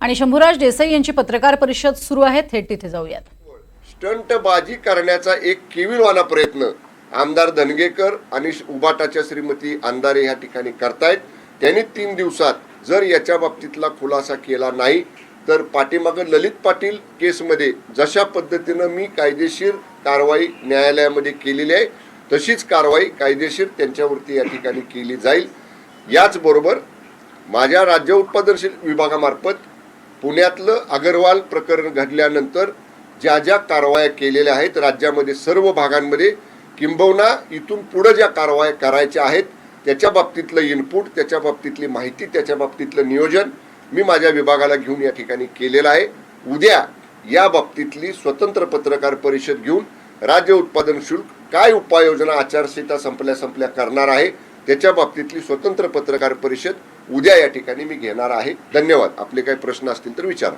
आणि शंभूराज देसाई यांची पत्रकार परिषद सुरू आहे. थेट तिथे जाऊयात. स्टंटबाजी करण्याचा एक केविलवाना प्रयत्न आमदार धनगेकर आणि उबाटाच्या श्रीमती अंधारे ह्या ठिकाणी करतायत. त्यांनी तीन दिवसात जर याच्या बाबतीतला खुलासा केला नाही तर पाठीमागं ललित पाटील केसमध्ये जशा पद्धतीनं मी कायदेशीर कारवाई न्यायालयामध्ये केलेली आहे तशीच कारवाई कायदेशीर त्यांच्यावरती या ठिकाणी केली जाईल. याचबरोबर माझ्या राज्य उत्पादनशील विभागामार्फत पुण्यातलं अगरवाल प्रकरण घडल्यानंतर ज्या ज्या कारवाया केलेल्या आहेत राज्यामध्ये सर्व भागांमध्ये किंबहुना इथून पुढं ज्या कारवाया करायच्या आहेत त्याच्या बाबतीतलं इनपुट त्याच्या बाबतीतली माहिती त्याच्या बाबतीतलं नियोजन मी माझ्या विभागाला घेऊन या ठिकाणी केलेलं आहे. उद्या या बाबतीतली स्वतंत्र पत्रकार परिषद घेऊन राज्य उत्पादन शुल्क काय उपाययोजना आचारसंहिता संपल्या संपल्या करणार आहे त्याच्या बाबतीतली स्वतंत्र पत्रकार परिषद उद्या या ठिकाणी मी घेणार आहे. धन्यवाद. आपले काही प्रश्न असतील तर विचारा.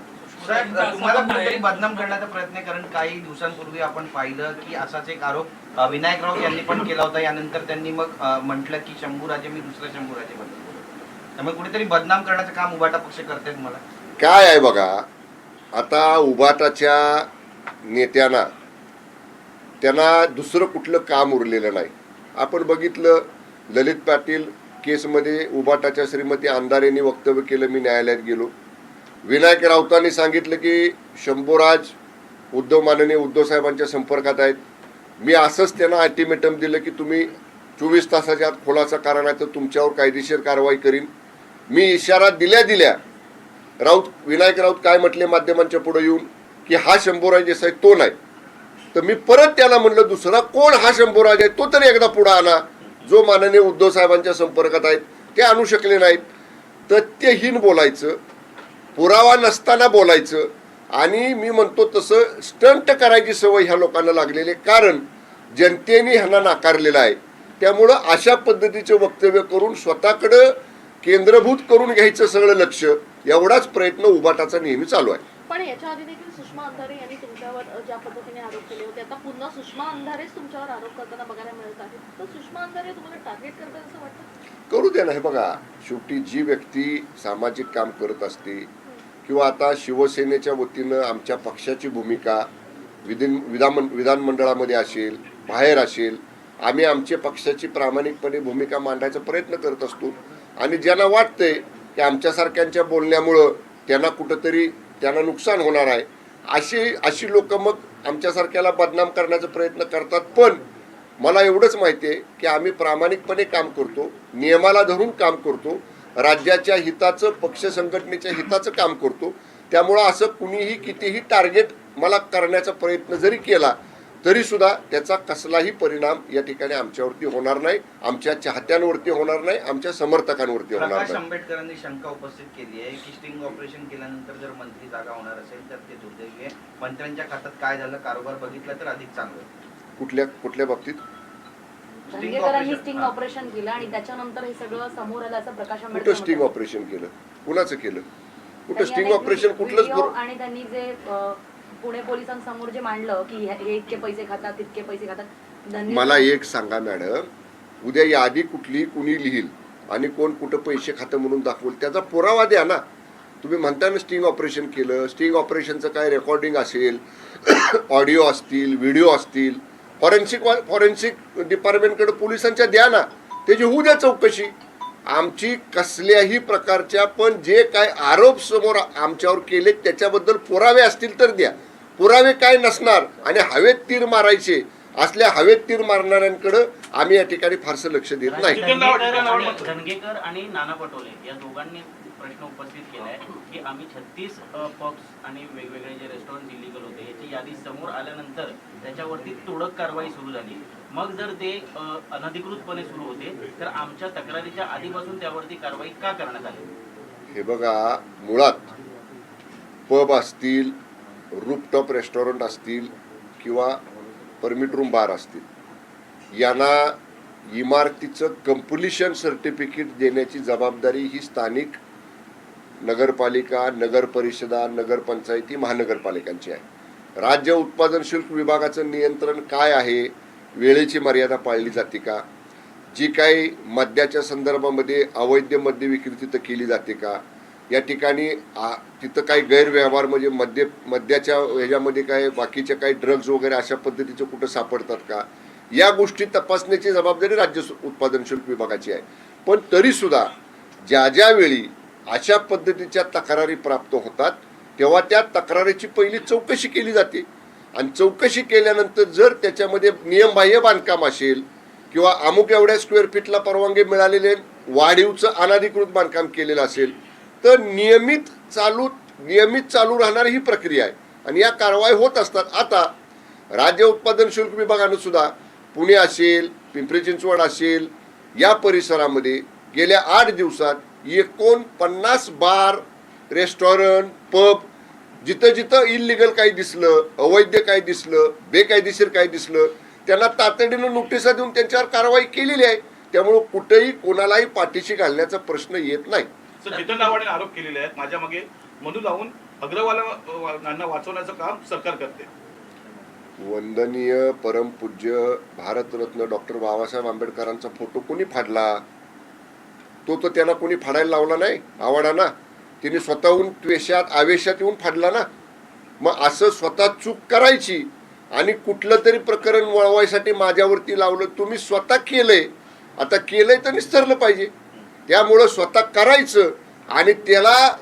तुम्हाला कुठेतरी बदनाम करण्याचा प्रयत्न कारण काही दिवसांपूर्वी आपण पाहिलं की असाच एक आरोप विनायक राऊत यांनी पण केला होता. यानंतर त्यांनी मग म्हटलं की शंभूराजे मी दुसऱ्या शंभूराजे बोलतो त्यामुळे कुठेतरी बदनाम करण्याचं काम उबाटा पक्ष करते तुम्हाला काय आहे बघा आता उबाटाच्या नेत्यांना त्यांना दुसरं कुठलं काम उरलेलं नाही. आपण बघितलं ललित पाटील केसमध्ये उबाटाच्या श्रीमती अंधारेंनी वक्तव्य केलं मी न्यायालयात गेलो. विनायक राऊतांनी सांगितलं की शंभूराज उद्धव माननीय उद्धव साहेबांच्या संपर्कात आहेत. मी असंच त्यांना अल्टिमेटम दिलं की तुम्ही चोवीस तासाच्या आत खुलासा कारण आहे तर तुमच्यावर कायदेशीर कारवाई करीन. मी इशारा दिल्या दिल्या राऊत विनायक राऊत काय म्हटले माध्यमांच्या पुढे येऊन की हा शंभूराज देसाई तो नाही. तर मी परत त्याला म्हणलं दुसरा कोण हा शंभूराज आहे तो तरी एकदा पुढे आणा. जो माननीय उद्धव साहेबांच्या संपर्कात आहेत ते आणू शकले नाहीत. तथ्यहीन बोलायचं पुरावा नसताना बोलायचं आणि मी म्हणतो तसं स्टंट करायची सवय ह्या लोकांना लागलेली कारण जनतेने ह्यांना नाकारलेलं आहे. त्यामुळं अशा पद्धतीचं वक्तव्य करून स्वतःकडं केंद्रभूत करून घ्यायचं सगळं लक्ष एवढाच प्रयत्न उभाटाचा नेहमी चालू आहे. पण याच्या आधी देखील सुषमा अंधारे यांनी तुमच्यावर ज्या पद्धतीने आरोप केले होते आता पुन्हा सुषमा अंधारेच तुमच्यावर आरोप करताना बघायला मिळत आहे. तर सुषमा अंधारे तुम्हाला टार्गेट करतात असं वाटतं? करू द्या ना हे बघा. शेवटी जी व्यक्ती सामाजिक काम करत असते किंवा आता शिवसेनेच्या वतीनं आमच्या पक्षाची भूमिका विधिन विधान विधानमंडळामध्ये असेल बाहेर असेल आम्ही आमच्या पक्षाची प्रामाणिकपणे भूमिका मांडायचा प्रयत्न करत असतो. आणि ज्यांना वाटतंय की आमच्यासारख्यांच्या बोलण्यामुळं त्यांना कुठंतरी त्यांना नुकसान होणार आहे. अशी अशी लोक मग आमच्यासारख्याला बदनाम करण्याचा प्रयत्न करतात. पण मला एवढंच माहिती आहे की आम्ही प्रामाणिकपणे काम करतो नियमाला धरून काम करतो राज्याच्या हिताचं पक्ष संघटनेच्या हिताचं काम करतो. त्यामुळं असं कुणीही कितीही टार्गेट मला करण्याचा प्रयत्न जरी केला तरी सुद्धा त्याचा कसलाही परिणाम या ठिकाणी आमच्यावरती होणार नाही आमच्या चाहत्यांवरती होणार नाही आमच्या समर्थकांवरती होणार प्रकाश नाही. आंबेडकरांनी शंका उपस्थित केली आहे की स्टिंग ऑपरेशन केल्यानंतर जर मंत्री जागा होणार असेल तर ते दुर्दैवी आहे. मंत्र्यांच्या खात्यात काय झालं कारभार बघितला तर अधिक चांगलं कुठल्या कुठल्या बाबतीत? स्टिंग हा. ऑपरेशन केलं आणि त्याच्यानंतर हे सगळं समोर आलं असं प्रकाश कुठं स्टिंग. ऑपरेशन केलं? कुणाचं केलं? कुठं स्टिंग ऑपरेशन कुठलंच आणि त्यांनी जे पुणे पोलिसांसमोर जे मांडलं की हे हे इतके पैसे खातात तितके पैसे खातात मला एक सांगा मॅडम. उद्या यादी कुठली कुणी लिहिल? आणि कोण कुठं पैसे खातं म्हणून दाखवल? त्याचा पुरावा द्या ना. तुम्ही म्हणता ना स्टिंग ऑपरेशन केलं. स्टिंग ऑपरेशनचं काय रेकॉर्डिंग असेल ऑडिओ असतील व्हिडिओ असतील. फॉरेन्सिक फॉरेन्सिक डिपार्टमेंटकडे पोलिसांच्या द्या ना. त्याची होऊ द्या चौकशी. आमची कसल्याही प्रकारच्या पण जे काय आरोप समोर आमच्यावर केले त्याच्याबद्दल पुरावे असतील तर द्या. पुरावे काय नसणार आणि हवेत तीर मारायचे असल्या हवेत तीर मारणाऱ्यांकडं आम्ही या ठिकाणी फारसं लक्ष देत नाही. धनगेकर आणि- नाना पटोले या दोघांनी प्रश्न उपस्थित केलाय की आम्ही छत्तीस पब्स आणि वेगवेगळे जे रेस्टॉरंट इलिगल होते याची यादी समोर आल्यानंतर त्याच्यावरती तोडक कारवाई सुरू झाली. मग जर ते अनधिकृतपणे सुरू होते तर आमच्या तक्रारीच्या आधीपासून त्यावरती कारवाई का करण्यात आली? हे बघा मुळात पब असतील रूपटॉप रेस्टॉरंट असतील किंवा परमिट रूम बार असतील यांना इमारतीचं कम्प्लिशन सर्टिफिकेट देण्याची जबाबदारी ही स्थानिक नगरपालिका नगर परिषदा नगरपंचायती महानगरपालिकांची आहे. राज्य उत्पादन शुल्क विभागाचं नियंत्रण काय आहे? वेळेची मर्यादा पाळली जाते का? जी काही मद्याच्या संदर्भामध्ये अवैध मद्य विक्री तिथं केली जाते का? या ठिकाणी आ- तिथं काही गैरव्यवहार म्हणजे मद्य मद्याच्या ह्याच्यामध्ये काय बाकीच्या काही ड्रग्ज वगैरे अशा पद्धतीचे कुठं सापडतात का? या गोष्टी तपासण्याची जबाबदारी राज्य उत्पादन शुल्क विभागाची आहे. पण तरीसुद्धा ज्या ज्यावेळी अशा पद्धतीच्या तक्रारी प्राप्त होतात तेव्हा त्या तक्रारीची पहिली चौकशी केली जाते. आणि चौकशी केल्यानंतर जर त्याच्यामध्ये नियमबाह्य बांधकाम असेल किंवा अमुक एवढ्या स्क्वेअर फीटला परवानगी मिळालेले वाढीवचं अनधिकृत बांधकाम केलेलं असेल तर नियमित चालू नियमित चालू राहणारी ही प्रक्रिया आहे. आणि या कारवाई होत असतात. आता राज्य उत्पादन शुल्क विभागानं सुद्धा पुणे असेल पिंपरी चिंचवड असेल या परिसरामध्ये गेल्या आठ दिवसात एकोणपन्नास बार रेस्टॉरंट पब जिथं जिथं इलिगल काही दिसलं अवैध काय दिसलं बेकायदेशीर काय दिसलं त्यांना तातडीनं नोटिसा देऊन त्यांच्यावर कारवाई केलेली आहे. त्यामुळं कुठेही कोणालाही पाठीशी घालण्याचा प्रश्न येत नाही. सर जितेंद्र आरोप केलेले आहेत. माझ्या मागे म्हणू लावून अग्रवालांना वाचवण्याचं काम सरकार करते. वंदनीय परमपूज्य भारतरत्न डॉक्टर बाबासाहेब आंबेडकरांचा फोटो कोणी फाडला? तो तर त्यांना कोणी फाडायला लावला नाही आवडाना तिने स्वतःहून त्वेषात आवेशात येऊन फाडला ना. मग असं स्वतः चूक करायची आणि कुठलं तरी प्रकरण वळवायसाठी माझ्यावरती लावलं तुम्ही स्वतः केलंय. आता केलंय तर निस्तरलं पाहिजे. त्यामुळं स्वतः करायचं आणि त्याला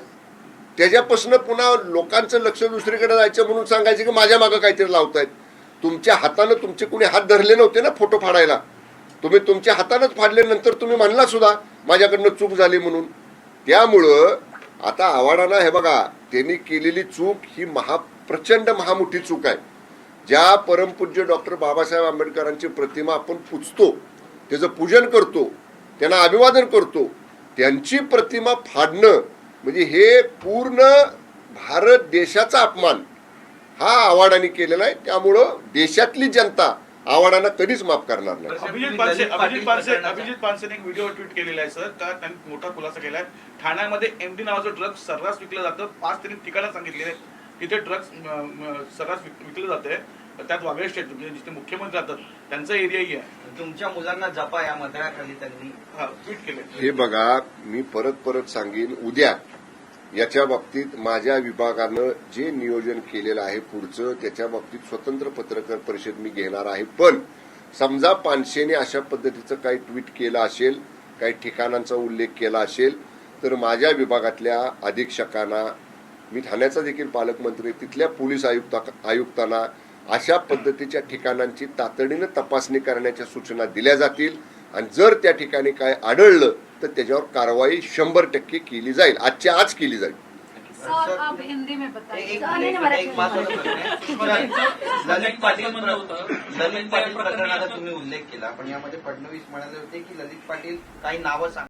त्याच्यापासून पुन्हा लोकांचं लक्ष दुसरीकडे जायचं म्हणून सांगायचं की माझ्या मागं काहीतरी लावतायत. तुमच्या हातानं तुमचे कुणी हात धरले नव्हते ना फोटो फाडायला. तुम्ही तुमच्या हातानंच फाडले नंतर तुम्ही म्हणला सुद्धा माझ्याकडनं चूक झाली म्हणून. त्यामुळं आता आव्हाडांना हे बघा त्यांनी केलेली चूक ही महा प्रचंड महामोठी चूक आहे. ज्या परमपूज्य डॉक्टर बाबासाहेब आंबेडकरांची प्रतिमा आपण पुजतो त्याचं पूजन करतो त्यांना अभिवादन करतो. त्यांची प्रतिमा फाडणं म्हणजे हे पूर्ण भारत देशाचा अपमान. हा आव्हाडांनी केलेला आहे. त्यामुळं देशातली जनता आव्हाडांना कधीच माफ करणार नाही. अभिजित पानसे अभिजित पानसे अभिजित पानसेने एक व्हिडिओ ट्विट केलेला आहे सर. का त्यांनी मोठा खुलासा केलाय? ठाण्यामध्ये एमडी नावाचं ड्रग्ज सर्रास विकलं जातं. पाच त्यांनी ठिकाणं सांगितलेले आहेत. तिथे ड्रग्ज सर्रास विक- विकलं जाते त्यात वागळे स्टेट म्हणजे जिथे मुख्यमंत्री राहतात त्यांचा एरियाही आहे. तुमच्या मुलांना जपा या मंत्र्याखाली त्यांनी. हा ट्विट केले. हे बघा मी परत परत सांगेन उद्या याच्या बाबतीत माझ्या विभागानं जे नियोजन केलेलं आहे पुढचं त्याच्या बाबतीत स्वतंत्र पत्रकार परिषद मी घेणार आहे. पण समजा पानशेने अशा पद्धतीचं काही ट्विट केलं असेल काही ठिकाणांचा उल्लेख केला असेल तर माझ्या विभागातल्या अधीक्षकांना मी ठाण्याचा देखील पालकमंत्री तिथल्या पोलीस आयुक्ता आयुक्तांना अशा पद्धतीच्या ठिकाणांची तातडीनं तपासणी करण्याच्या सूचना दिल्या जातील आणि जर त्या ठिकाणी काय आढळलं तर त्याच्यावर कारवाई शंभर टक्के केली जाईल आजच्या आज केली जाईल. ललित पाटील. ललित पाटील प्रकरणाचा तुम्ही उल्लेख केला पण यामध्ये फडणवीस म्हणाले होते की ललित पाटील काही नावं सांग